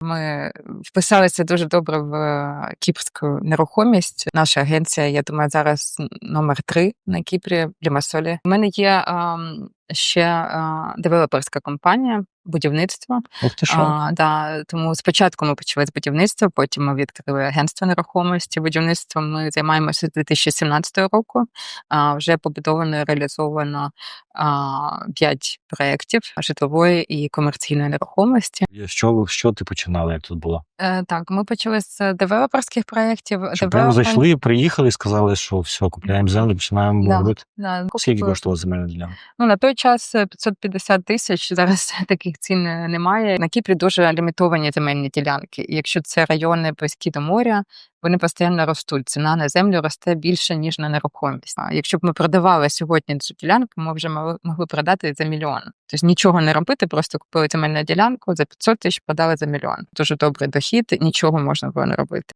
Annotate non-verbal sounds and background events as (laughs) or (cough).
Ми вписалися дуже добре в е, кіпрську нерухомість. Наша агенція, я думаю, зараз номер три на Кіпрі Лімасолі. У мене є ем, ще е, девелоперська компанія. Будівництво Ух ти а, да, тому спочатку ми почали з будівництва, потім ми відкрили агентство нерухомості. Будівництвом ми займаємося з 2017 року. А, вже побудовано і реалізовано а, 5 проєктів житлової і комерційної нерухомості. Що, що ти починала, як тут було? Е, так, ми почали з девелоперських проєктів. Що прямо Девелопер- зайшли, приїхали і сказали, що все, купляємо землю, починаємо Да. робити. Да, Скільки коштувала земельна ділянка? Ну, на той час е, 550 тисяч, (laughs) зараз таких цін е, немає. На Кіпрі дуже лімітовані земельні ділянки. І якщо це райони близькі до моря, вони постійно ростуть. Ціна на землю росте більше, ніж на нерухомість. А якщо б ми продавали сьогодні цю ділянку, ми вже могли продати за мільйон. Тобто нічого не робити, просто купили земельну ділянку за 500 тисяч, продали за мільйон. Дуже добрий дохід, нічого можна було не робити.